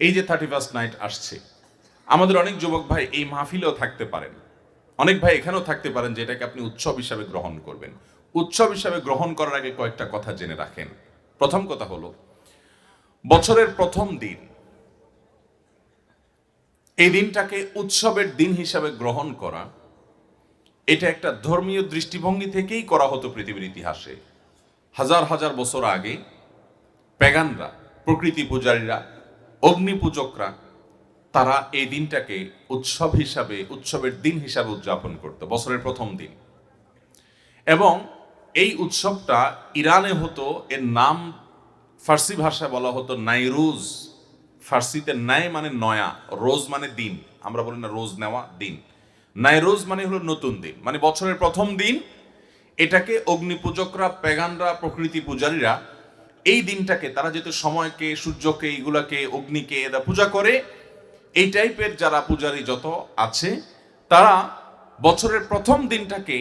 এই যে thirty first night আসছে, আমাদের অনেক যুবক ভাই এই মাহফিলেও থাকতে পারেন। অনেক ভাই এখানেও থাকতে পারেন যে এটাকে আপনি উৎসব হিসাবে গ্রহণ করবেন। উৎসব হিসাবে গ্রহণ করার আগে কয়েকটা কথা জেনে রাখেন। প্রথম কথা হলো, বছরের প্রথম দিন, এই দিনটাকে উৎসবের দিন হিসাবে গ্রহণ করা, এটা একটা ধর্মীয় দৃষ্টিভঙ্গি থেকেই করা হতো পৃথিবীর ইতিহাসে। হাজার হাজার বছর আগে প্যাগানরা প্রকৃতি পূজারীরা অগ্নি পূজকরা তারা এই দিনটাকে উৎসব হিসাবে, উৎসবের দিন হিসাবে উদযাপন করত, বছরের প্রথম দিন। এবং এই উৎসবটা ইরানে হতো, এর নাম ফার্সি ভাষায় বলা হতো নাইরুজ। ফার্সিতে ন্যায় মানে নয়া, রোজ মানে দিন। আমরা বলি না রোজ নেওয়া, দিন। নাইরোজ মানে হলো নতুন দিন মানে বছরের প্রথম দিন। এটাকে অগ্নিপূজকরা, পেগানরা, প্রকৃতি পূজারীরা এই দিনটাকে, তারা যেহেতু সময়কে, সূর্যকে এইগুলাকে অগ্নিকে এরা পূজা করে, এই টাইপের যারা পূজারী যত আছে, তারা বছরের প্রথম দিনটাকে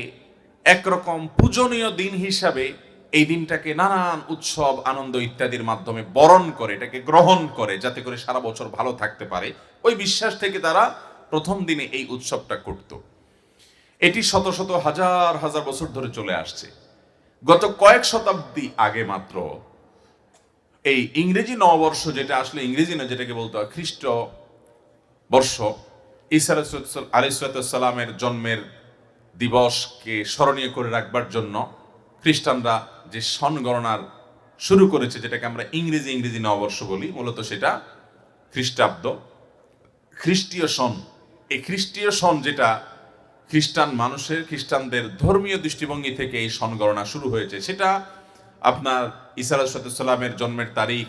একরকম পূজনীয় দিন হিসাবে এই দিনটাকে নানান উৎসব, আনন্দ ইত্যাদির মাধ্যমে বরণ করে, এটাকে গ্রহণ করে, যাতে করে সারা বছর ভালো থাকতে পারে। ওই বিশ্বাস থেকে তারা প্রথম দিনে এই উৎসবটা করত। এটি শত শত হাজার হাজার বছর ধরে চলে আসছে। গত কয়েক শতাব্দী আগে মাত্র এই ইংরেজি নববর্ষ যেটা আসলে ইংরেজি না, যেটাকে বলতে হয় খ্রিস্ট বর্ষ, ঈসা আলিসালামের জন্মের দিবসকে স্মরণীয় করে রাখবার জন্য খ্রিস্টানরা যে সন গণনার শুরু করেছে, যেটাকে আমরা ইংরেজি ইংরেজি নববর্ষ বলি, মূলত সেটা খ্রিস্টাব্দ। খ্রিস্টীয় সন, এই খ্রিস্টীয় সন যেটা খ্রিস্টান মানুষের, খ্রিস্টানদের ধর্মীয় দৃষ্টিভঙ্গি থেকে এই সন গণনা শুরু হয়েছে, সেটা আপনার ইসা সালামের জন্মের তারিখ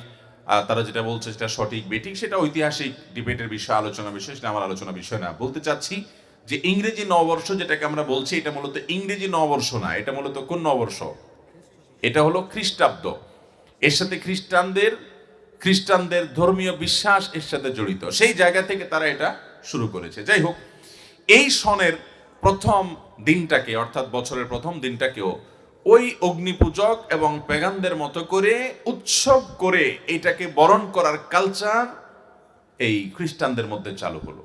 তারা যেটা বলছে সেটা সঠিক, বেঠিক, সেটা ঐতিহাসিক ডিবেটের বিষয়, আলোচনা বিষয়, সেটা আমার আলোচনা বিষয় না। বলতে চাচ্ছি যে ইংরেজি নববর্ষ যেটাকে আমরা বলছি, এটা মূলত ইংরেজি নববর্ষ না, এটা মূলত কোন নববর্ষ? এটা হলো খ্রিস্টাব্দ। এর সাথে খ্রিস্টানদের খ্রিস্টানদের ধর্মীয় বিশ্বাস এর সাথে জড়িত। সেই জায়গা থেকে তারা এটা শুরু করেছে। যাই হোক, এই সনের প্রথম দিনটাকে, অর্থাৎ বছরের প্রথম দিনটাকেও ওই অগ্নিপূজক এবং পেগানদের মতো করে, উৎসব করে এটাকে বরণ করার কালচার এই খ্রিস্টানদের মধ্যে চালু হলো।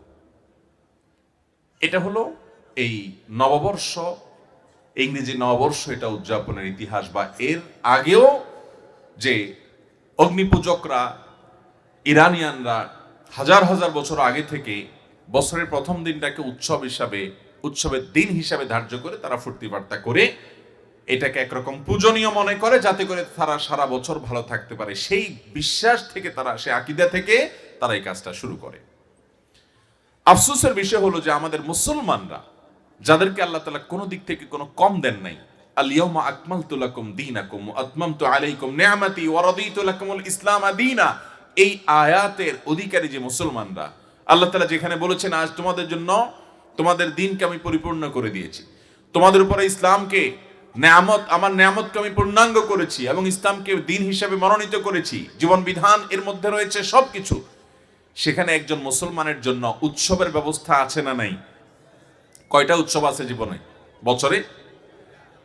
এটা হলো এই নববর্ষ, ইংরেজি নববর্ষ এটা উদযাপনের ইতিহাস বা এর আগেও যে অগ্নিপূজকরা, ইরানিয়ানরা হাজার হাজার বছর আগে থেকে বছরের প্রথম দিনটাকে উৎসব হিসাবে, উৎসবের দিন হিসাবে ধার্য করে তারা ফুর্তি বার্তা করে এটাকে একরকম পূজনীয় মনে করে, যাতে করে তারা সারা বছর ভালো থাকতে পারে। সেই বিশ্বাস থেকে তারা সে আকিদা থেকে তারা এই কাজটা শুরু করে। আফসোসের বিষয় হলো যে আমাদের মুসলমানরা, যাদেরকে আল্লাহ তালা কোনো দিক থেকে কোনো কম দেন নাই আলিয়মা আকমাল তুলাকুম দিনাকুম আতমাম তো আলাইকুম নেয়ামাতি ওয়ারাদিতু লাকুমুল ইসলাম আদিনা এই আয়াতের অধিকারী যে মুসলমানরা, আল্লাহ তালা যেখানে বলেছেন, আজ তোমাদের জন্য তোমাদের দিনকে আমি পরিপূর্ণ করে দিয়েছি। তোমাদের উপরে ইসলামকে নেয়ামত, আমার নেয়ামতকে আমি পূর্ণাঙ্গ করেছি এবং ইসলামকে দিন হিসাবে মনোনীত করেছি। জীবন বিধান এর মধ্যে রয়েছে সবকিছু। সেখানে একজন মুসলমানের জন্য উৎসবের ব্যবস্থা আছে না নাই? কয়টা উৎসব আছে জীবনে? বছরে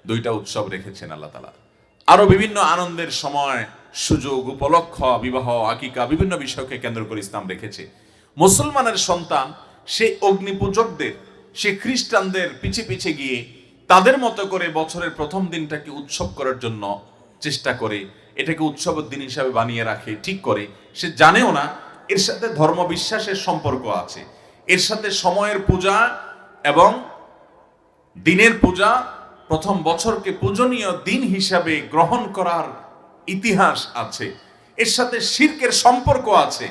দুইটা উৎসব রেখেছেন আল্লাহ তালা আরও বিভিন্ন আনন্দের সময়, সুযোগ, উপলক্ষ, বিবাহ, আকিকা, বিভিন্ন বিষয়কে কেন্দ্র করে ইসলাম রেখেছে। মুসলমানের সন্তান সেই অগ্নিপূজকদের, সে খ্রিস্টানদের পিছে পিছে গিয়ে তাদের মতো করে বছরের প্রথম দিনটাকে উৎসব করার জন্য চেষ্টা করে, এটাকে উৎসবের দিন হিসাবে বানিয়ে রাখে, ঠিক করে। সে জানেও না, এর সাথে ধর্ম বিশ্বাসের সম্পর্ক আছে। এর সাথে সময়ের পূজা এবং দিনের পূজা, প্রথম বছরকে পূজনীয় দিন হিসাবে গ্রহণ করার ইতিহাস আছে। এর সাথে শির্কের সম্পর্ক আছে।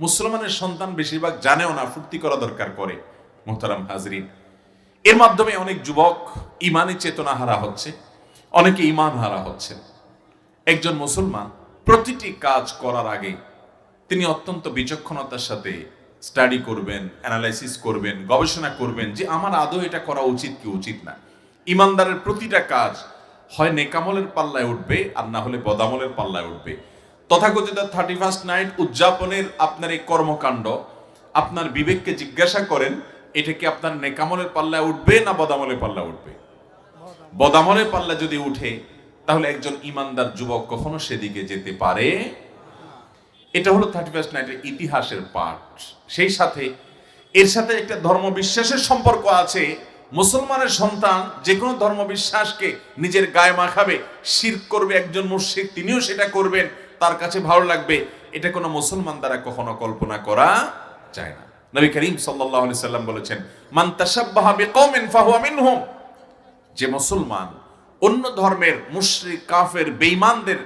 মুসলমানের সন্তান বেশিরভাগ জানেও না, ফুর্তি করা দরকার করে, মোহতারাম হাজরিন। এর মাধ্যমে অনেক যুবক ইমানি চেতনা হারা হচ্ছে, অনেকে ইমান হারা হচ্ছে। একজন মুসলমান প্রতিটি কাজ করার আগে তিনি অত্যন্ত বিচক্ষণতার সাথে স্টাডি করবেন অ্যানালাইসিস করবেন, গবেষণা করবেন যে আমার আদৌ এটা করা উচিত কি উচিত না। ইমানদারের প্রতিটা কাজ হয় নেকামলের পাল্লায় উঠবে আর না হলে বদামলের পাল্লায় উঠবে। তথাকথিত থার্টি ফার্স্ট নাইট উদযাপনের আপনার এই কর্মকাণ্ড, আপনার বিবেককে জিজ্ঞাসা করেন এটা কি আপনার নেকামলের পাল্লায় উঠবে না বদামলের পাল্লায় উঠবে? বদামলের পাল্লা যদি উঠে, তাহলে একজন ইমানদার যুবক কখনো সেদিকে যেতে পারে? এটা হলো থার্টি ফার্স্ট নাইটের ইতিহাসের পাঠ। সেই সাথে, এর সাথে একটা ধর্ম বিশ্বাসের সম্পর্ক আছে। মুসলমানের সন্তান যে কোনো ধর্ম বিশ্বাসকে নিজের গায়ে মাখাবে শির করবে, একজন মুর্শিক তিনিও সেটা করবেন, তার কাছে ভালো লাগবে। এটা কোনো মুসলমান দ্বারা কখনো কল্পনা করা যায় না। নবী করিম আলাইহি সাল্লাম বলেছেন, মান তাশাব্বাহা বিকওমিন ফাহুয়া মিনহুম। যে মুসলমান অন্য ধর্মের মুশরিক, কাফের, বেঈমানদের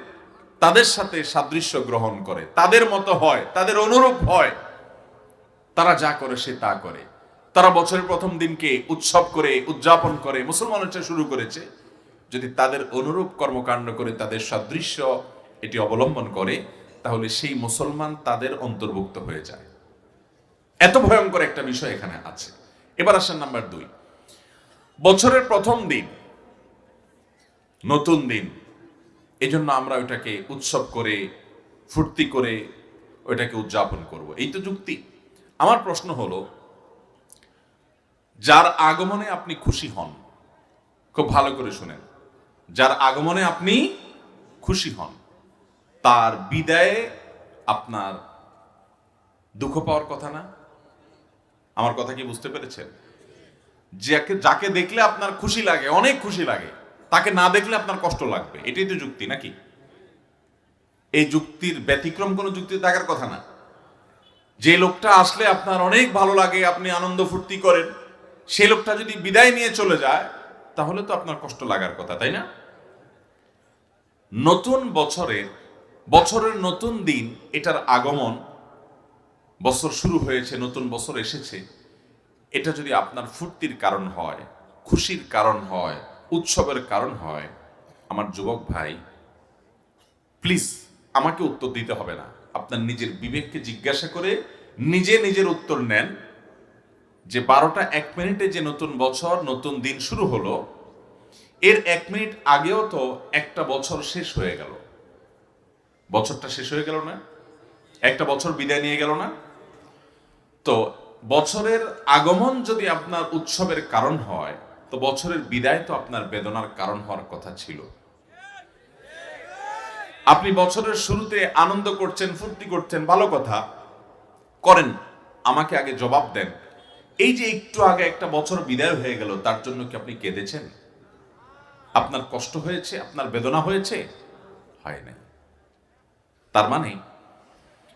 তাদের সাথে সাদৃশ্য গ্রহণ করে, তাদের মতো হয়, তাদের অনুরূপ হয়, তারা যা করে সে তা করে। তারা বছরের প্রথম দিনকে উৎসব করে, উদযাপন করে, মুসলমান হচ্ছে শুরু করেছে। যদি তাদের অনুরূপ কর্মকাণ্ড করে, তাদের সাদৃশ্য এটি অবলম্বন করে, তাহলে সেই মুসলমান তাদের অন্তর্ভুক্ত হয়ে যায়। এত ভয়ঙ্কর একটা বিষয় এখানে আছে। এবার আসেন নাম্বার দুই। বছরের প্রথম দিন, নতুন দিন, এজন্য আমরা ওইটাকে উৎসব করে, ফুর্তি করে ওইটাকে উদযাপন করব। এই তো যুক্তি। আমার প্রশ্ন হলো, যার আগমনে আপনি খুশি হন, খুব ভালো করে শুনেন, যার আগমনে আপনি খুশি হন, তার বিদায়ে আপনার দুঃখ পাওয়ার কথা না? আমার কথা কি বুঝতে পেরেছেন? যাকে যাকে দেখলে আপনার খুশি লাগে, অনেক খুশি লাগে, তাকে না দেখলে আপনার কষ্ট লাগবে। এটাই তো যুক্তি, নাকি? এই যুক্তির ব্যতিক্রম কোনো যুক্তি থাকার কথা না। যে লোকটা আসলে আপনার অনেক ভালো লাগে, আপনি আনন্দ ফুর্তি করেন, সে লোকটা যদি বিদায় নিয়ে চলে যায়, তাহলে তো আপনার কষ্ট লাগার কথা, তাই না? নতুন বছরের বছরের নতুন দিন, এটার আগমন বছর শুরু হয়েছে, নতুন বছর এসেছে। এটা যদি আপনার ফুর্তির কারণ হয়, খুশির কারণ হয়, উৎসবের কারণ হয়, আমার যুবক ভাই প্লিজ আমাকে উত্তর দিতে হবে না। আপনার নিজের বিবেককে জিজ্ঞাসা করে নিজে নিজের উত্তর নেন যে বারোটা এক মিনিটে যে নতুন বছর, নতুন দিন শুরু হলো, এর এক মিনিট আগেও তো একটা বছর শেষ হয়ে গেল। বছরটা শেষ হয়ে গেল না? একটা বছর বিদায় নিয়ে গেল না? তো বছরের আগমন যদি আপনার উৎসবের কারণ হয়, তো বছরের বিদায় তো আপনার বেদনার কারণ হওয়ার কথা ছিল। আপনি বছরের শুরুতে আনন্দ করছেন, ফুর্তি করছেন, ভালো কথা। করেন, আমাকে আগে জবাব দেন। এই যে একটু আগে একটা বছর বিদায় হয়ে গেল, তার জন্য কি আপনি কেঁদেছেন? আপনার কষ্ট হয়েছে? আপনার বেদনা হয়েছে? হয় নাই। তার মানে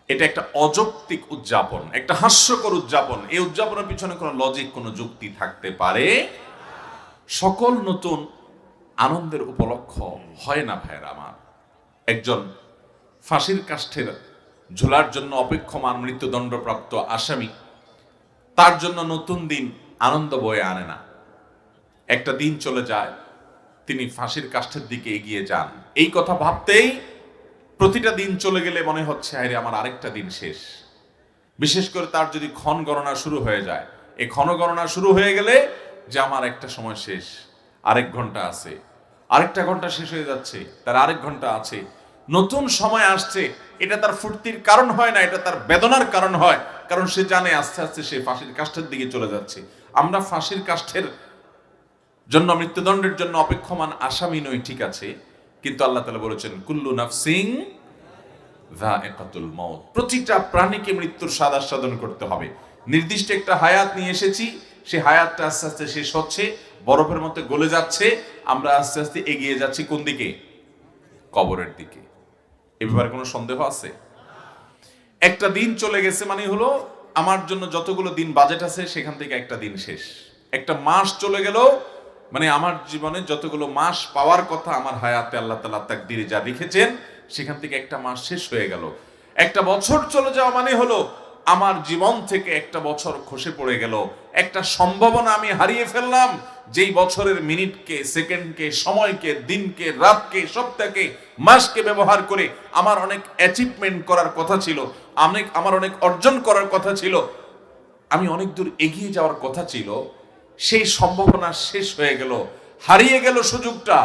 এটা একটা অযৌক্তিক উদযাপন, একটা হাস্যকর উদযাপন। এই উদযাপনের পিছনে কোনো লজিক কোনো যুক্তি থাকতে পারে? সকল নতুন আনন্দের উপলক্ষ হয় না ভাইয়ের আমার। একজন ফাঁসির কাষ্ঠের ঝোলার জন্য অপেক্ষমান মৃত্যুদণ্ডপ্রাপ্ত আসামি, তার জন্য নতুন দিন আনন্দ বয়ে আনে না। একটা দিন চলে যায়, তিনি ফাঁসির কাষ্ঠের দিকে এগিয়ে যান। এই কথা ভাবতেই প্রতিটা দিন চলে গেলে মনে হচ্ছে আরে আমার আরেকটা দিন শেষ। বিশেষ করে তার যদি ক্ষণ গণনা শুরু হয়ে যায় এই ক্ষণ গণনা শুরু হয়ে গেলে যে আমার একটা সময় শেষ, আরেক ঘণ্টা আছে। আরেকটা ঘণ্টা শেষ হয়ে যাচ্ছে, তার আরেক ঘণ্টা আছে। নতুন সময় আসছে, এটা তার ফুর্তির কারণ হয় না, এটা তার বেদনার কারণ হয়, কারণ সে জানে আস্তে আস্তে সে ফাঁসির কাষ্ঠের দিকে চলে যাচ্ছে। আমরা ফাঁসির কাষ্ঠের জন্য, মৃত্যুদণ্ডের জন্য অপেক্ষমান আসামি নই, ঠিক আছে? কিন্তু আল্লাহ তালা বলেছেন, কুল্লু নাফসিং যায়কাতুল প্রতিটা প্রাণীকে মৃত্যুর স্বাদ আস্বাদন করতে হবে। নির্দিষ্ট একটা হায়াত নিয়ে এসেছি সেই হায়াতটা আস্তে আস্তে শেষ হচ্ছে, বরফের মধ্যে গলে যাচ্ছে, আমরা আস্তে আস্তে এগিয়ে যাচ্ছি কোন দিকে? কবরের দিকে। এ ব্যাপারে কোনো সন্দেহ আছে? একটা দিন চলে গেছে মানে হলো, আমার জন্য যতগুলো দিন বাজেট আছে, সেখান থেকে একটা দিন শেষ। একটা মাস চলে গেল মানে আমার জীবনে যতগুলো মাস পাওয়ার কথা আমার হায়াতে আল্লাহ তালা তাক দিলে যা লিখেছেন, সেখান থেকে একটা মাস শেষ হয়ে গেল। একটা বছর চলে যাওয়া মানে হলো আমার জীবন থেকে একটা বছর খসে পড়ে গেল। একটা সম্ভাবনা আমি হারিয়ে ফেললাম, যেই বছরের মিনিটকে, সেকেন্ডকে, সময়কে, দিনকে, রাতকে, সপ্তাহকে, মাসকে ব্যবহার করে আমার অনেক অ্যাচিভমেন্ট করার কথা ছিল, অনেক, আমার অনেক অর্জন করার কথা ছিল, আমি অনেক দূর এগিয়ে যাওয়ার কথা ছিল সেই সম্ভাবনা শেষ হয়ে গেল, হারিয়ে গেল সুযোগটা।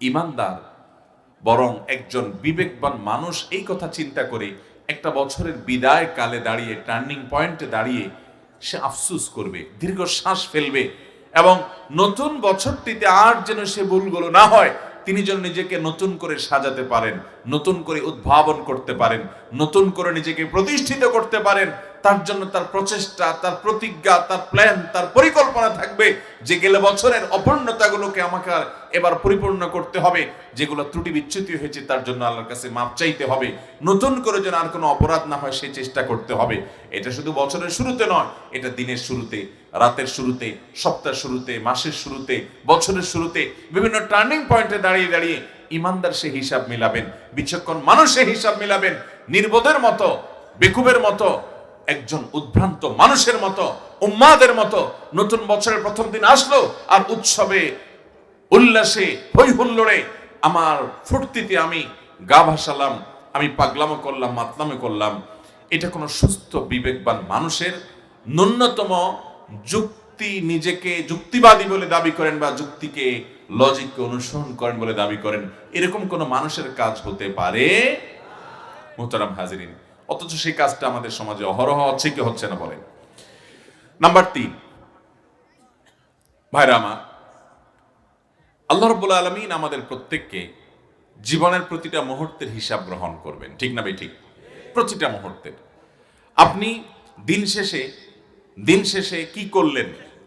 ইমানদার, বরং একজন বিবেকবান মানুষ এই কথা চিন্তা করে একটা বছরের বিদায় কালে দাঁড়িয়ে, টার্নিং পয়েন্টে দাঁড়িয়ে সে আফসুস করবে দীর্ঘ শ্বাস ফেলবে এবং নতুন বছরটিতে আর যেন সে ভুলগুলো না হয়, তিনি যেন নিজেকে নতুন করে সাজাতে পারেন, নতুন করে উদ্ভাবন করতে পারেন, নতুন করে নিজেকে প্রতিষ্ঠিত করতে পারেন। তার জন্য তার প্রচেষ্টা, তার প্রতিজ্ঞা, তার প্ল্যান তার পরিকল্পনা থাকবে যে গেলে বছরের অপূর্ণতাগুলোকে আমাকে এবার পরিপূর্ণ করতে হবে, যেগুলো ত্রুটি বিচ্যুতি হয়েছে তার জন্য আল্লাহর কাছে মাপ চাইতে হবে। নতুন করে যেন আর কোনো অপরাধ না হয় সেই চেষ্টা করতে হবে। এটা শুধু বছরের শুরুতে নয়, এটা দিনের শুরুতে, রাতের শুরুতে, সপ্তাহের শুরুতে, মাসের শুরুতে, বছরের শুরুতে, বিভিন্ন টার্নিং পয়েন্টে দাঁড়িয়ে দাঁড়িয়ে ইমানদার সে হিসাব মিলাবেন, বিচক্ষণ মানুষ সে হিসাব মিলাবেন, নির্বোধের মতো, বেকুবের মতো একজন উদ্ভ্রান্ত মানুষের মতো, উম্মাদের মতো। নতুন বছরের প্রথম দিন আসলো আর উৎসবে, উল্লাসে হই হুল্লোড়ে আমার ফুর্তিতে আমি গা ভাসালাম, আমি পাগলামো করলাম, মাতলামো করলাম। এটা কোনো সুস্থ, বিবেকবান মানুষের ন্যূনতম যুক্তি নিজেকে যুক্তিবাদী বলে দাবি করেন বা যুক্তিকে লজিককে অনুসরণ করেন বলে দাবি করেন। এরকম কোনো মানুষের কাজ হতে পারে? মোহতারাম হাজিরিন অথচ সেই কাজটা আমাদের সমাজে অহরহ হচ্ছে কি হচ্ছে না বলেন নাম্বার তিন। ভাইরা আমার, আল্লাহ রব্বুল আলমিন আমাদের প্রত্যেককে জীবনের প্রতিটা মুহূর্তের হিসাব গ্রহণ করবেন। ঠিক না ভাই? ঠিক। প্রতিটা মুহূর্তের। আপনি দিন শেষে দিন শেষে কি করলেন?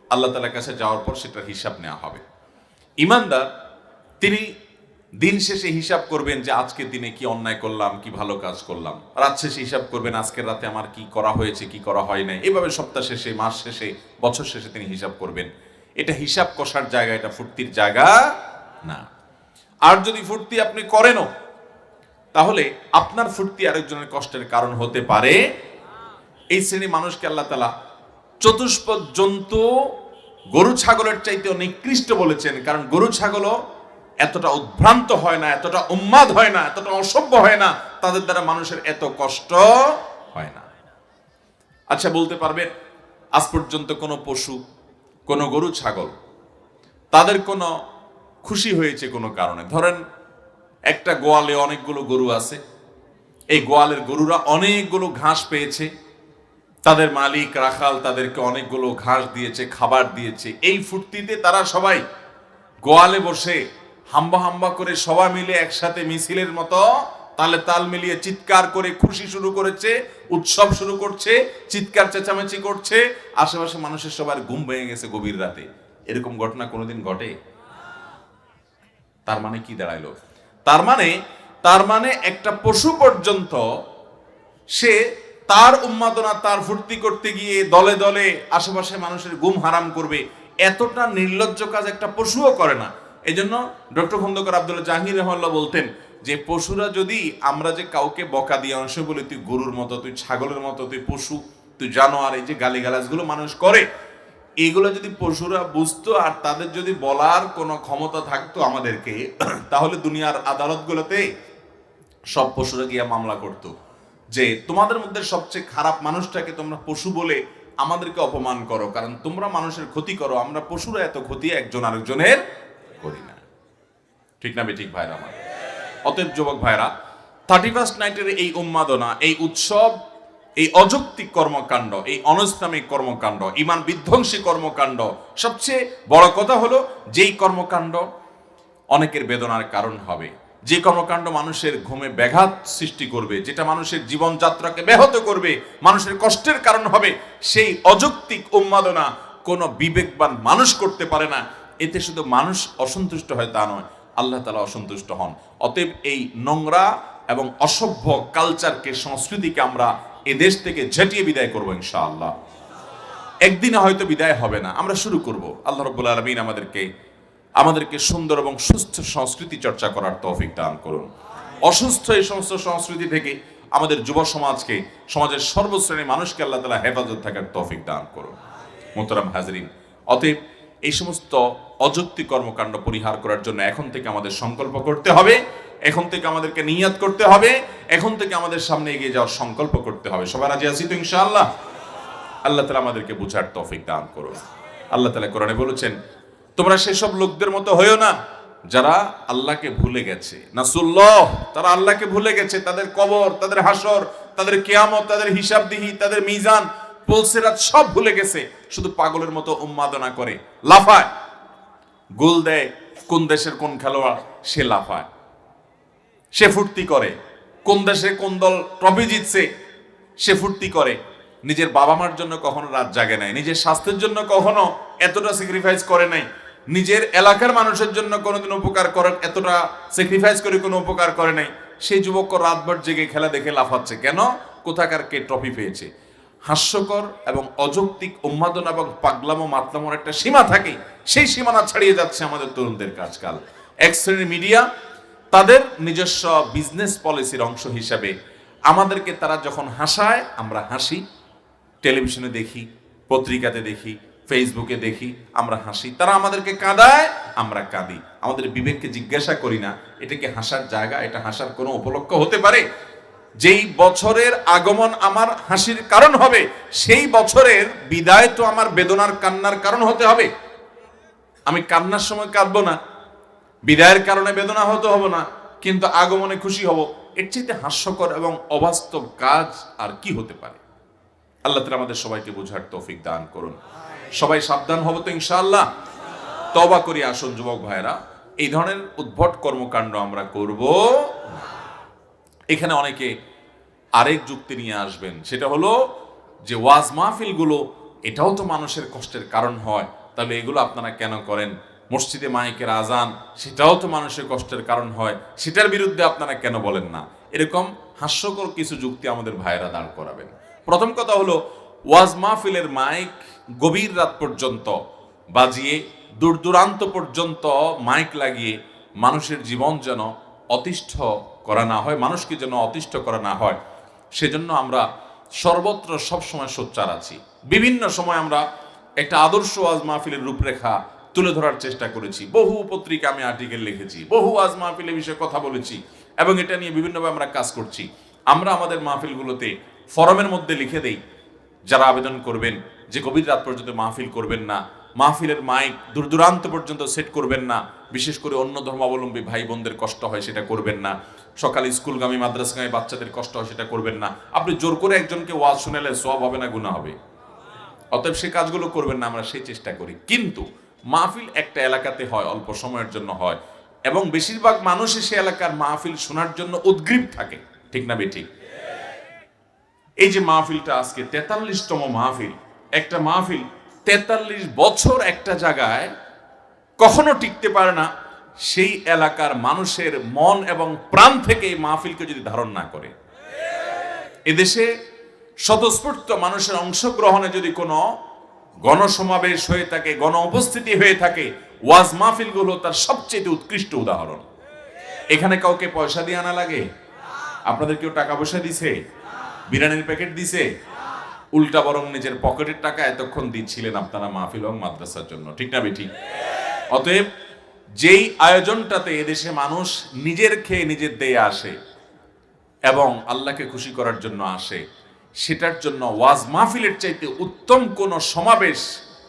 আল্লাহ তালার কাছে যাওয়ার পর সেটার হিসাব নেওয়া হবে। ইমানদার, তিনি দিন শেষে হিসাব করবেন যে আজকের দিনে কি অন্যায় করলাম, কি ভালো কাজ করলাম। রাত শেষে হিসাব করবেন আজকের রাতে আমার কি করা হয়েছে, কি করা হয় নাই। এভাবে সপ্তাহ শেষে, মাস শেষে, বছর শেষে তিনি হিসাব করবেন। এটা হিসাব কষার জায়গা, এটা ফুর্তির জায়গা না। আর যদি ফুর্তি আপনি করেনও, তাহলে আপনার ফুর্তি আরেকজনের কষ্টের কারণ হতে পারে। এই শ্রেণি মানুষকে আল্লাহ তালা চতুষ্পদ জন্তু, গরু, ছাগলের চাইতে নিকৃষ্ট বলেছেন। কারণ গরু, ছাগলও এতটা উদ্ভ্রান্ত হয় না, এতটা উন্মাদ হয় না, এতটা অসভ্য হয় না, তাদের দ্বারা মানুষের এত কষ্ট হয় না। আচ্ছা বলতে পারবেন, আজ পর্যন্ত কোনো পশু, কোনো গরু, ছাগল, তাদের কোনো খুশি হয়েছে কোনো কারণে। ধরেন, একটা গোয়ালে অনেকগুলো গরু আছে, এই গোয়ালের গরুরা অনেকগুলো ঘাস পেয়েছে, তাদের মালিক রাখাল তাদেরকে অনেকগুলো ঘাস দিয়েছে, খাবার দিয়েছে, এই ফুর্তিতে তারা সবাই গোয়ালে বসে হাম্বা হাম্বা করে সবাই মিলে একসাথে মিছিলের মতো তালে তাল মিলিয়ে চিৎকার করে খুশি শুরু করেছে, উৎসব শুরু করছে, চিৎকার চেঁচামেচি করছে, আশেপাশে মানুষের সবার ঘুম ভেঙে গেছে গভীর রাতে। এরকম ঘটনা কোনোদিন ঘটে? তার মানে কি দাঁড়াইলো? তার মানে তার মানে একটা পশু পর্যন্ত সে তার উন্মাদনা তার ফুর্তি করতে গিয়ে দলে দলে আশেপাশে মানুষের গুম হারাম করবে। এতটা নির্লজ্জ কাজ একটা পশুও করে না। এই জন্য ডক্টর খন্দকার আব্দুল্লাহ জাহির রহমাল্লাহ বলতেন যে, পশুরা যদি আমরা যে কাউকে বকা দিয়ে অংশ বলি, তুই গরুর মতো, তুই ছাগলের মতো, তুই পশু, তুই জানোয়ার, এই যে গালিগালাজগুলো মানুষ করে, এগুলো যদি পশুরা বুঝতো আর তাদের যদি বলার কোনো ক্ষমতা থাকতো আমাদেরকে, তাহলে দুনিয়ার আদালতগুলোতে সব পশুরা গিয়ে মামলা করতো। যে, তোমাদের মধ্যে সবচেয়ে খারাপ মানুষটাকে তোমরা পশু বলে আমাদেরকে অপমান করো, কারণ তোমরা মানুষের ক্ষতি করো, আমরা পশুরা এত ক্ষতি একজন আরেকজনের করি না। ঠিক না ঠিক ভাইরা আমার? অতএব যুবক ভাইরা থার্টি ফার্স্ট নাইটের এই উন্মাদনা, এই উৎসব, এই অযৌক্তিক কর্মকাণ্ড, এই অনৈসলামিক কর্মকাণ্ড, ইমান বিধ্বংসী কর্মকাণ্ড, সবচেয়ে বড় কথা হলো যেই কর্মকাণ্ড অনেকের বেদনার কারণ হবে। যে কর্মকাণ্ড মানুষের ঘুমে ব্যাঘাত সৃষ্টি করবে, যেটা মানুষের জীবনযাত্রাকে ব্যাহত করবে, মানুষের কষ্টের কারণ হবে, সেই অযৌক্তিক উন্মাদনা কোনো বিবেকবান মানুষ করতে পারে না। এতে শুধু মানুষ অসন্তুষ্ট হয় তা নয়, আল্লাহ তালা অসন্তুষ্ট হন। অতএব এই নোংরা এবং অসভ্য কালচারকে সংস্কৃতিকে আমরা এ দেশ থেকে ঝেঁটিয়ে বিদায় করব ইনশাআল্লাহ। একদিনে হয়তো বিদায় হবে না, আমরা শুরু করব। আল্লাহ রব্বুল আলমিন আমাদেরকে আমাদেরকে সুন্দর এবং সুস্থ সংস্কৃতি চর্চা করার তৌফিক দান করুন। অসুস্থ এই সমস্ত সংস্কৃতি থেকে আমাদের যুব সমাজকে, সমাজের সর্বশ্রেণীর মানুষকে আল্লাহ তালা হেফাজত থাকার তৌফিক দান করুন। মোহতারাম হাজরিন, অতএব এই সমস্ত অযৌক্তিক কর্মকাণ্ড পরিহার করার জন্য এখন থেকে আমাদের সংকল্প করতে হবে, এখন থেকে আমাদেরকে নিয়াত করতে হবে, এখন থেকে আমাদের সামনে এগিয়ে যাওয়ার সংকল্প করতে হবে। সবাই রাজি আছি তো ইনশাআল্লাহ? আল্লাহ তালা আমাদেরকে বুঝার তফিক দান করুন। আল্লাহ তালা কোরআনে বলেছেন, তোমরা সেসব লোকদের মতো হয়েও না যারা আল্লাহকে ভুলে গেছে। নাসুল্লাহ, তারা আল্লাহকে ভুলে গেছে। তাদের কবর, তাদের হাসর তাদের কেয়ামত, তাদের হিসাবদিহি, তাদের মিজান পলসেরাত সব ভুলে গেছে, শুধু পাগলের মতো উন্মাদনা করে। লাফায়। গোল দেয় কোন দেশের কোন খেলোয়াড়, সে লাফায়। সে ফুর্তি করে। কোন দেশে কোন দল ট্রফি জিতছে, সে ফুর্তি করে। নিজের বাবা মার জন্য কখনো রাত জাগে নাই, নিজের স্বাস্থ্যের জন্য কখনো এতটা স্যাক্রিফাইস করে নাই। নিজের এলাকার মানুষের জন্য কোনোদিন উপকার করে এতটা স্যাক্রিফাইস করে কোনো উপকার করে নাই। সেই যুবক রাতভর জেগে খেলা দেখে লাফাচ্ছে। কেন? কোথাকার কে ট্রফি পেয়েছে? হাস্যকর এবং অযৌক্তিক উন্মাদন এবং পাগলামো মাতলামোর একটা সীমা থাকে সেই সীমানা ছাড়িয়ে যাচ্ছে আমাদের তরুণদের কাজকাল এক শ্রেণির মিডিয়া তাদের নিজস্ব বিজনেস পলিসির অংশ হিসাবে আমাদেরকে তারা যখন হাসায়, আমরা হাসি। টেলিভিশনে দেখি, পত্রিকাতে দেখি, ফেসবুকে দেখি, আমরা হাসি। তারা আমাদেরকে কাঁদায়, আমরা কাঁদি। আমাদের বিবেককে জিজ্ঞাসা করি না, এটা কি হাসার জায়গা, এটা হাসার কোনো উপলক্ষ হতে পারে? যেই বছরের আগমন আমার হাসির কারণ হবে, সেই বছরের বিদায় তো আমার বেদনার কান্নার কারণ হতে হবে। আমি কান্নার সময় কাঁদবো না, বিদায়ের কারণে বেদনা হতে হবে না, কিন্তু আগমনে খুশি হব। এর চাইতে হাস্যকর এবং অবাস্তব কাজ আর কি হতে পারে? আল্লাহ তালা আমাদের সবাইকে বোঝার তৌফিক দান করুন। সবাই সাবধান হব তো ইনশাআল্লাহ। তবা করি আসুন যুবক ভাইরা এই ধরনের উদ্ভট কর্মকাণ্ড আমরা করব এখানে অনেকে আরেক যুক্তি নিয়ে আসবেন। সেটা হলো যে ওয়াজ মাহফিলগুলো, এটাও তো মানুষের কষ্টের কারণ হয়। তাহলে এগুলো আপনারা কেন করেন? মসজিদে মাইকের আজান, সেটাও তো মানুষের কষ্টের কারণ হয়। সেটার বিরুদ্ধে আপনারা কেন বলেন না? এরকম হাস্যকর কিছু যুক্তি আমাদের ভাইয়েরা দাঁড় করাবেন। প্রথম কথা হলো, ওয়াজ মাহফিলের মাইক গভীর রাত পর্যন্ত বাজিয়ে, দূর দূরান্ত পর্যন্ত মাইক লাগিয়ে মানুষের জীবন যেন অতিষ্ঠ করা না হয়, মানুষকে যেন অতিষ্ঠ করা না হয়, সেজন্য আমরা সর্বত্র সবসময় সোচ্চার আছি। বিভিন্ন সময় আমরা একটা আদর্শ ওয়াজ মাহফিলের রূপরেখা তুলে ধরার চেষ্টা করেছি। বহু পত্রিকা আমি আর্টিকেল লিখেছি, বহু ওয়াজ মাহফিলের বিষয়ে কথা বলেছি, এবং এটা নিয়ে বিভিন্নভাবে আমরা কাজ করছি। আমরা আমাদের মাহফিলগুলোতে ফরমের মধ্যে লিখে দেই, যারা আবেদন করবেন, যে গভীর রাত পর্যন্ত মাহফিল করবেন না, মাহফিলের মাইক দূর দূরান্ত পর্যন্ত সেট করবেন না, বিশেষ করে অন্য ধর্মাবলম্বী ভাই বোনদের কষ্ট হয় সেটা করবেন না। সকালে স্কুলগামী মাদ্রাসাগামী বাচ্চাদের কষ্ট হয়, সেটা করবেন না। আপনি জোর করে একজনকে ওয়াজ শুনেলে সব হবে না গুণা হবে। অতএব সে কাজগুলো করবেন না, আমরা সেই চেষ্টা করি। কিন্তু মাহফিল একটা এলাকাতে হয়, অল্প সময়ের জন্য হয়। এবং বেশিরভাগ মানুষই সে এলাকার মাহফিল শোনার জন্য উদ্গ্রীব থাকে। ঠিক না বেঠিক? এই যে মাহফিলটা আজকে, তেতাল্লিশতম মাহফিল, একটা মাহফিল তেতাল্লিশ বছর একটা জায়গায় কখনো টিকতে পারে না। সেই এলাকার মানুষের মন এবং প্রাণ থেকে এই মাহফিলকে যদি ধারণ না করে। এদেশে স্বতঃস্ফূর্ত মানুষের অংশগ্রহণে যদি কোনো গণসমাবেশ হয়ে থাকে, গণ উপস্থিতি হয়ে থাকে, ওয়াজ মাহফিলগুলো তার সবচেয়ে উৎকৃষ্ট উদাহরণ। এখানে কাউকে পয়সা দিয়ে আনা লাগে? আপনাদের কেউ টাকা পয়সা দিছে? বিরিয়ানির প্যাকেট দিছে? উল্টা বরং নিজের পকেটের টাকা এতক্ষণ দিচ্ছিলেন আপনারা মাহফিল মাদ্রাসার জন্য। ঠিক না, বেঠিক? অতএব যেই আয়োজনটাতে এদেশে মানুষ নিজের খেয়ে নিজের দিয়ে আসে এবং আল্লাহকে খুশি করার জন্য আসে, সেটার জন্য ওয়াজ মাহফিলের চাইতে উত্তম কোনো সমাবেশ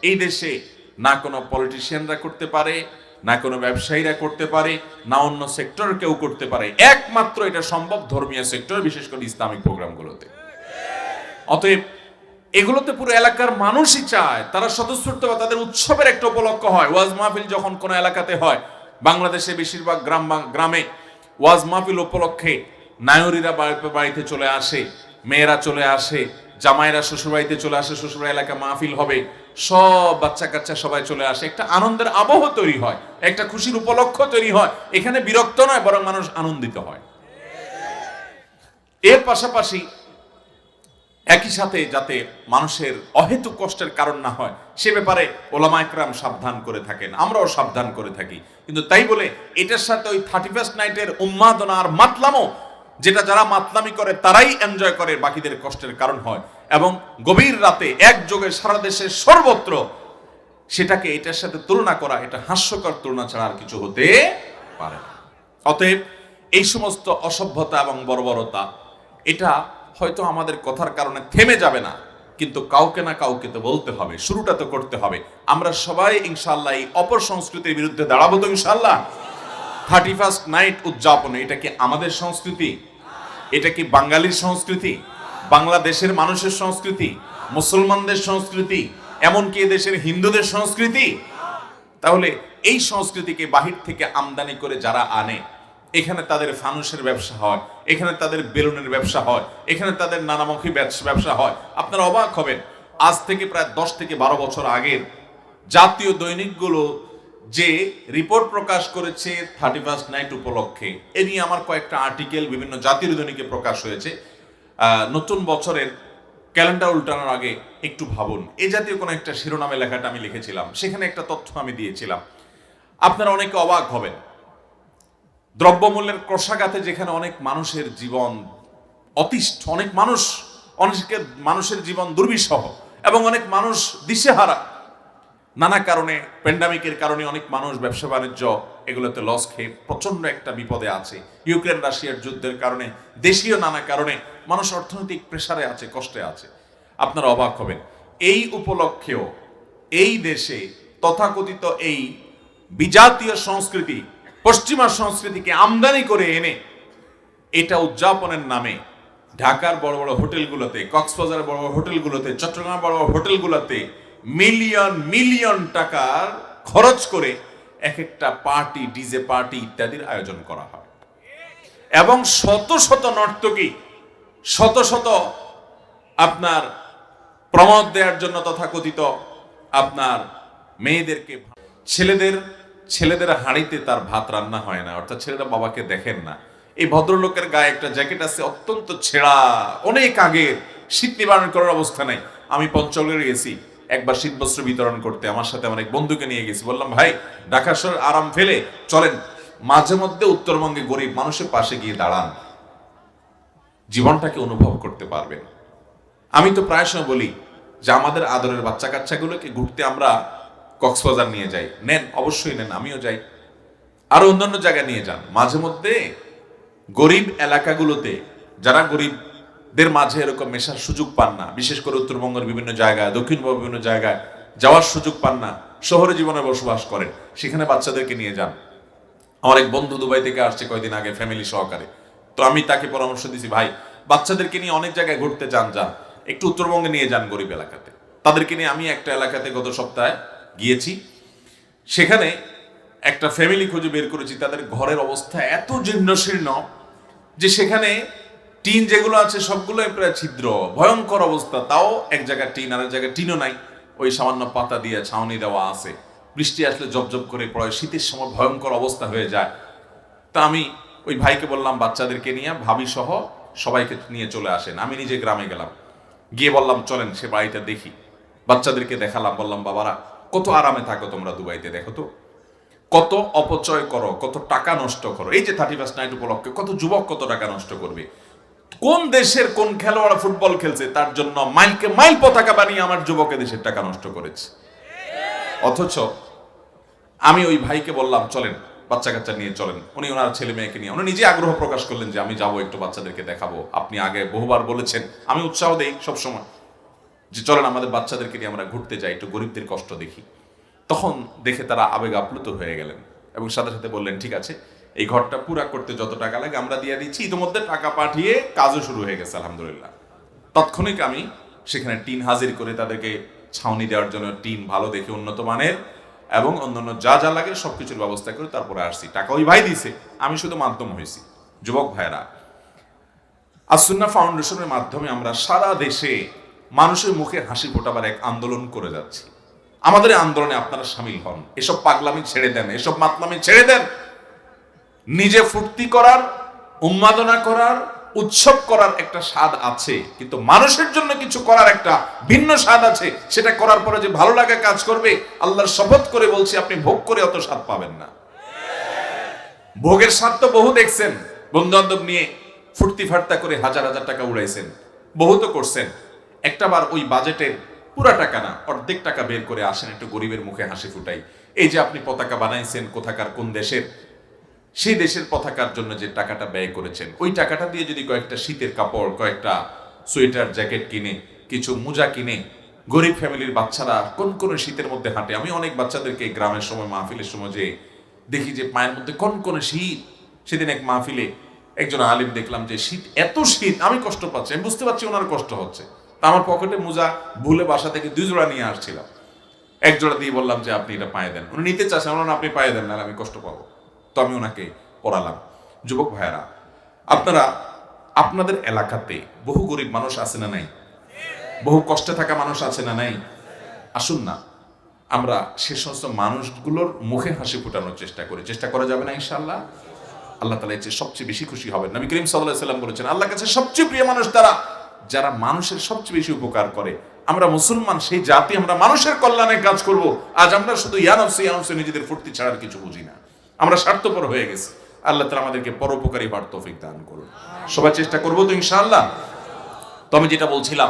এই দেশে না কোনো পলিটিশিয়ানরা করতে পারে, না কোনো ব্যবসায়ীরা করতে পারে, না অন্য সেক্টর কেউ করতে পারে। একমাত্র এটা সম্ভব ধর্মীয় সেক্টর বিশেষ করে ইসলামিক প্রোগ্রামগুলোতে। অতএব এগুলোতে পুরো এলাকার মানুষই চায়, তারা স্বতঃস্ফূর্ত বা তাদের উৎসবের একটা উপলক্ষ হয়। ওয়াজ মাহফিল যখন কোনো এলাকাতে হয়, বাংলাদেশে বেশিরভাগ গ্রাম গ্রামে ওয়াজ মাহফিল উপলক্ষে নায়রীরা বাড়ি- বাড়িতে চলে আসে, মেয়েরা চলে আসে, জামাইরা শ্বশুরবাড়িতে চলে আসে শ্বশুর এলাকা মাহফিল হবে, সব বাচ্চা কাচ্চা সবাই চলে আসে। একটা আনন্দের আবহ তৈরি হয়, একটা খুশির উপলক্ষ তৈরি হয়। এখানে বিরক্ত নয়, বরং মানুষ আনন্দিত হয়। এর পাশাপাশি একই সাথে যাতে মানুষের অহেতুক কষ্টের কারণ না হয়, সে ব্যাপারে ওলামা একরাম সাবধান করে থাকেন। আমরাও সাবধান করে থাকি। কিন্তু তাই বলে এটার সাথে ওই থার্টি ফার্স্ট নাইটের উন্মাদনা আর যেটা যারা মাতলামি করে তারাই এনজয় করে বাকিদের কষ্টের কারণ হয়। এবং গভীর রাতে একযোগে সারা দেশের সর্বত্র সেটাকে এটার সাথে তুলনা করা, এটা হাস্যকর তুলনা ছাড়া আর কিছু হতে পারে অতএব এই সমস্ত অসভ্যতা এবং বর্বরতা, এটা হয়তো আমাদের কথার কারণে থেমে যাবে না, কিন্তু কাউকে না কাউকে তো বলতে হবে, শুরুটা তো করতে হবে। আমরা সবাই ইনশাল্লাহ এই অপর সংস্কৃতির বিরুদ্ধে দাঁড়াবো তো ইনশাল্লাহ থার্টি ফার্স্ট নাইট উদযাপনে, এটা কি আমাদের সংস্কৃতি? এটা কি বাঙালির সংস্কৃতি? বাংলাদেশের মানুষের সংস্কৃতি? মুসলমানদের সংস্কৃতি? এমনকি দেশের হিন্দুদের সংস্কৃতি? তাহলে এই সংস্কৃতিকে বাহির থেকে আমদানি করে যারা আনে এখানে তাদের ফানুসের ব্যবসা হয়, এখানে তাদের বেলুনের ব্যবসা হয়, এখানে তাদের নানামুখী ব্যবস- ব্যবসা হয়। আপনারা অবাক হবেন, আজ থেকে প্রায় দশ থেকে বারো বছর আগের জাতীয় দৈনিকগুলো যে রিপোর্ট প্রকাশ করেছে থার্টি ফার্স্ট নাইট উপলক্ষে, এ নিয়ে আমার কয়েকটা আর্টিকেল বিভিন্ন জাতীয় দৈনিকে প্রকাশ হয়েছে। নতুন বছরের ক্যালেন্ডার উল্টানোর আগে একটু ভাবুন। এই জাতীয় কোনো একটা শিরোনামে লেখাটা আমি লিখেছিলাম, সেখানে একটা তথ্য আমি দিয়েছিলাম। আপনারা অনেকে অবাক হবেন দ্রব্যমূল্যের ক্রশাঘাতে যেখানে অনেক মানুষের জীবন অতিষ্ঠ, অনেক মানুষ অনেকের মানুষের জীবন দুর্বিষহ এবং অনেক মানুষ দিশেহারা। নানা কারণে প্যান্ডামিকের কারণে অনেক মানুষ ব্যবসা বাণিজ্য এগুলোতে লস খেয়ে প্রচণ্ড একটা বিপদে আছে। ইউক্রেন, রাশিয়ার যুদ্ধের কারণে, দেশীয় নানা কারণে মানুষ অর্থনৈতিক প্রেসারে আছে, কষ্টে আছে। আপনারা অবাক হবেন, এই উপলক্ষেও এই দেশে তথাকথিত এই বিজাতীয় সংস্কৃতি পশ্চিমা সংস্কৃতিকে আমদানি করে এনে এটা উদযাপনের নামে ঢাকার বড় বড় হোটেলগুলোতে, কক্সবাজারের বড় বড় হোটেলগুলোতে চট্টগ্রাম বড় বড় হোটেলগুলোতে মিলিয়ন মিলিয়ন টাকার খরচ করে এক একটা পার্টি, ডিজে পার্টি ইত্যাদির আয়োজন করা হয়। এবং শত শত নর্তকী, শত শত আপনার প্রমোদ দেওয়ার জন্য তথাকথিত আপনার মেয়েদেরকে, ছেলেদের ছেলেদের হাঁড়িতে তার ভাত রান্না হয় না, অর্থাৎ ছেলেরা বাবাকে দেখেন না। এই ভদ্রলোকের গায়ে একটা জ্যাকেট আছে, অত্যন্ত ছেঁড়া, অনেক আগে শীত নিবারণ করার অবস্থা নেই। আমি পঞ্চগড়ে গেছি একবার শীত বস্ত্র বিতরণ করতে আমার সাথে আমার এক বন্ধুকে নিয়ে গেছি। বললাম, ভাই, ঢাকা শহর আরাম ফেলে, চলেন, মাঝে মধ্যে উত্তরবঙ্গে গরিব মানুষের পাশে গিয়ে দাঁড়ান। জীবনটাকে অনুভব করতে পারবেন। আমি তো প্রায় সময় বলি যে আমাদের আদরের বাচ্চা কাচ্চাগুলোকে ঘুরতে আমরা কক্সবাজার নিয়ে যাই। নেন, অবশ্যই নেন, আমিও যাই। আরও অন্যান্য জায়গায় নিয়ে যান। মাঝে মধ্যে গরিব এলাকাগুলোতে, যারা গরিবদের মাঝে এরকম মেশার সুযোগ পান না, বিশেষ করে উত্তরবঙ্গের বিভিন্ন জায়গায়, দক্ষিণবঙ্গের বিভিন্ন জায়গায় যাওয়ার সুযোগ পান না, শহরে জীবনে বসবাস করেন, সেখানে বাচ্চাদেরকে নিয়ে যান। আমার এক বন্ধু দুবাই থেকে আসছে কয়দিন আগে ফ্যামিলি সহকারে। তো আমি তাকে পরামর্শ দিছি, ভাই, বাচ্চাদেরকে নিয়ে অনেক জায়গায় ঘুরতে যান যান। একটু উত্তরবঙ্গে নিয়ে যান গরিব এলাকাতে। তাদেরকে নিয়ে আমি একটা এলাকাতে গত সপ্তাহে গিয়েছি। সেখানে একটা ফ্যামিলি খুঁজে বের করেছি, তাদের ঘরের অবস্থা এত জীর্ণ শীর্ণ যে সেখানে টিন যেগুলো আছে সবগুলোই প্রায় ছিদ্র, ভয়ঙ্কর অবস্থা। তাও এক জায়গায় টিন আর এক জায়গায় টিনও নাই। ওই সামান্য পাতা দিয়ে ছাউনি দেওয়া আছে। বৃষ্টি আসলে জবজব করে পড়ে, শীতের সময় ভয়ঙ্কর অবস্থা হয়ে যায়। তা আমি ওই ভাইকে বললাম, বাচ্চাদেরকে নিয়ে, ভাবি সহ সবাইকে নিয়ে চলে আসেন। আমি নিজে গ্রামে গেলাম। গিয়ে বললাম, চলেন সে বাড়িটা দেখি। বাচ্চাদেরকে দেখালাম, বললাম, বাবারা কত আরামে থাকো তোমরা দুবাইতে, দেখো তো। কত অপচয় করো, কত টাকা নষ্ট করো। এই যে থার্টি ফার্স্ট নাইট উপলক্ষে কত যুবক কত টাকা নষ্ট করবে। কোন দেশের কোন খেলোয়াড় ফুটবল খেলছে, তার জন্য মাইলকে মাইল পতাকা বানিয়ে আমার যুবকে দেশের টাকা নষ্ট করেছে। অথচ আমি ওই ভাইকে বললাম, চলেন বাচ্চা কাচ্চা নিয়ে চলেন। উনি ওনার ছেলে মেয়েকে নিয়ে, উনি নিজে আগ্রহ প্রকাশ করলেন যে আমি যাব একটু বাচ্চাদেরকে দেখাবো। আপনি আগে বহুবার বলেছেন, আমি উৎসাহ দেই সবসময়। যে চলেন আমাদের বাচ্চাদেরকে নিয়ে আমরা ঘুরতে যাই, একটু গরিবদের কষ্ট দেখি। তখন দেখে তারা আবেগ আপ্লুত হয়ে গেলেন এবং সাথে সাথে বললেন, ঠিক আছে, এই ঘরটা পুরা করতে যত টাকা লাগে আমরা দিয়ে দিচ্ছি। ইতিমধ্যে টাকা পাঠিয়ে কাজও শুরু হয়ে গেছে, আলহামদুলিল্লাহ। তাৎক্ষণিক আমি সেখানে টিন হাজির করে তাদেরকে ছাউনি দেওয়ার জন্য টিন ভালো দেখে উন্নত মানের এবং অন্যান্য যা যা লাগে সবকিছুর ব্যবস্থা করে তারপরে আসছি। টাকা ওই ভাই দিছে, আমি শুধু মাধ্যম হয়েছি, যুবক ভাইরা আসুন্না ফাউন্ডেশনের মাধ্যমে আমরা সারা দেশে মানুষের মুখে হাসি ফোটাবার এক আন্দোলন করে যাচ্ছি। আমাদের আন্দোলনে আপনারা সামিল হন। এসব পাগলামি ছেড়ে দেন, এসব মাতলামি ছেড়ে দেন। নিজে ফুর্তি করার, উন্মাদনা করার, উৎসব করার একটা স্বাদ আছে, কিন্তু মানুষের জন্য কিছু করার একটা ভিন্ন স্বাদ আছে। সেটা করার পরে যে ভালো লাগা কাজ করবে, আল্লাহর শপথ করে বলছি, আপনি ভোগ করে অত স্বাদ পাবেন না। ভোগের স্বাদ তো বহু দেখছেন। বন্ধু বান্ধব নিয়ে ফুর্তি ফার্তা করে হাজার হাজার টাকা উড়াইছেন। বহু তো করছেন। একটা বার ওই বাজেটের পুরা টাকা না, অর্ধেক টাকা বের করে আসেন একটু গরিবের মুখে হাসি ফুটাই। এই যে আপনি পতাকা বানাইছেন কোথাকার কোন দেশের, সেই দেশের পতাকার জন্য যে টাকাটা ব্যয় করেছেন, ওই টাকাটা দিয়ে যদি কয়েকটা শীতের কাপড়, কয়েকটা সোয়েটার, জ্যাকেট কিনে, কিছু মোজা কিনে গরিব ফ্যামিলির বাচ্চারা কোন কোন শীতের মধ্যে হাঁটে। আমি অনেক বাচ্চাদেরকে গ্রামের সময়, মাহফিলের সময় যে দেখি যে পায়ের মধ্যে কোন কোন শীত, সেদিন এক মাহফিলে একজন আলিম দেখলাম যে শীত এত শীত, আমি কষ্ট পাচ্ছি, আমি বুঝতে পারছি ওনার কষ্ট হচ্ছে। তা আমার পকেটে মোজা ভুলে বাসা থেকে দুই জোড়া নিয়ে আসছিলাম। এক জোড়া দিয়ে বললাম যে, আপনি এটা পায়ে দেন। উনি নিতে চাচ্ছেন বললাম আপনি পায়ে দেন, নাহলে আমি কষ্ট পাবো। তো আমি ওনাকে পড়ালাম। যুবক ভাইয়েরা, আপনারা, আপনাদের এলাকাতে বহু গরিব মানুষ আছে না নাই? বহু কষ্টে থাকা মানুষ আছে না নাই? আসুন না, আমরা সে সমস্ত মানুষগুলোর মুখে হাসি ফোটানোর চেষ্টা করি। চেষ্টা করা যাবে না, ইনশাআল্লাহ? আল্লাহ তালা এর চেয়ে সবচেয়ে বেশি খুশি হবেন। নবী করিম সাল্লাহ সাল্লাম বলেছেন আল্লাহ কাছে সবচেয়ে প্রিয় মানুষ তারা যারা মানুষের সবচেয়ে বেশি উপকার করে, আমরা মুসলমান, সেই জাতি আমরা মানুষের কল্যাণে কাজ করব। আজ আমরা শুধু ইয়ানফসে ইয়ানফসে নিজেদের ফুর্তি ছাড়ার কিছু বুঝি না। আমরা স্বার্থপর হয়ে গেছি। আল্লাহ তালা আমাদেরকে পরোপকারী হওয়ার তৌফিক দান করুন। সবাই চেষ্টা করব তো ইনশাআল্লাহ। তো আমি যেটা বলছিলাম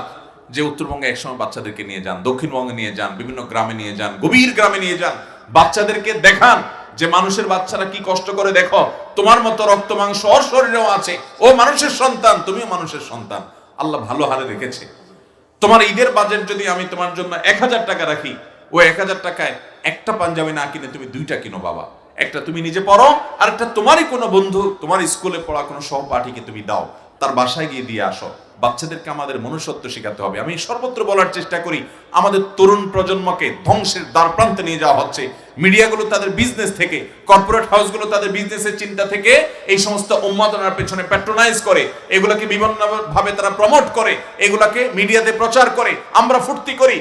যে উত্তরবঙ্গে একসময় বাচ্চাদেরকে নিয়ে যান, দক্ষিণবঙ্গে নিয়ে যান, বিভিন্ন গ্রামে নিয়ে যান, গভীর গ্রামে নিয়ে যান, বাচ্চাদেরকে দেখান যে মানুষের বাচ্চারা কি কষ্ট করে দেখো। তোমার মতো রক্ত মাংস ওর শরীরেও আছে। ও মানুষের সন্তান, তুমিও মানুষের সন্তান। আল্লাহ ভালো হারে রেখেছে। তোমার ঈদের বাজেট যদি আমি তোমার জন্য এক হাজার টাকা রাখি, ও এক হাজার টাকায় একটা পাঞ্জাবি না কিনে তুমি দুইটা কিনো বাবা। একটা তুমি নিজে পড়ো আর একটা তোমারই কোনো বন্ধু, তোমার স্কুলে পড়া কোনো সহপাঠীকে তুমি দাও। তার বাসায় গিয়ে দিয়ে আসো। বাচ্চাদেরকে আমাদের মনুষ্যত্ব শেখাতে হবে। আমি সর্বত্র বলার চেষ্টা করি, আমাদের তরুণ প্রজন্মকে ধ্বংসের দ্বার প্রান্তে নিয়ে যাওয়া হচ্ছে। মিডিয়াগুলো তাদের বিজনেস থেকে কর্পোরেট হাউসগুলো তাদের বিজনেসের চিন্তা থেকে এই সমস্ত উন্মাদনার পেছনে প্যাট্রোনাইজ করে, এগুলোকে বিভিন্ন ভাবে তারা প্রমোট করে, এগুলাকে মিডিয়াতে প্রচার করে, আমরা ফুর্তি করি।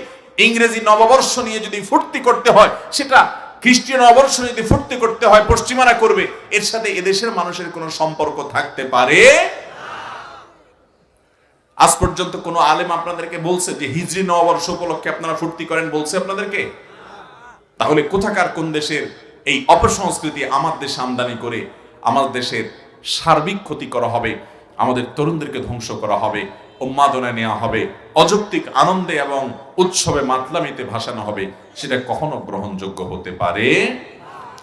ইংরেজি নববর্ষ নিয়ে যদি ফুর্তি করতে হয়, সেটা খ্রিস্টীয় নববর্ষ যদি ফুর্তি করতে হয়, পশ্চিমারা করবে, এর সাথে এদেশের মানুষের কোনো সম্পর্ক থাকতে পারে? আজ পর্যন্ত কোনো আলেম আপনাদেরকে বলছে যে হিজরি নববর্ষ উপলক্ষে আপনারা ফুর্তি করেন বলছে আপনাদেরকে? তাহলে কোথাকার কোন দেশের এই অপসংস্কৃতি আমার দেশে আমদানি করে আমার দেশের সার্বিক ক্ষতি করা হবে, আমাদের তরুণদেরকে ধ্বংস করা হবে উন্মাদনায় নেওয়া হবে, অযৌক্তিক আনন্দে এবং উৎসবে মাতলামিতে ভাসানো হবে, সেটা কখনো গ্রহণযোগ্য হতে পারে?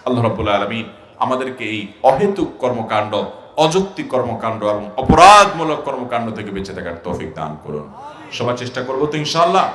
আল্লাহ রাব্বুল আলামিন আমাদেরকে এই অহেতুক কর্মকাণ্ড অযৌক্তিক কর্মকাণ্ড এবং অপরাধমূলক কর্মকাণ্ড থেকে বেঁচে থাকার তৌফিক দান করুন। সবার চেষ্টা করব তো ইনশাআল্লাহ।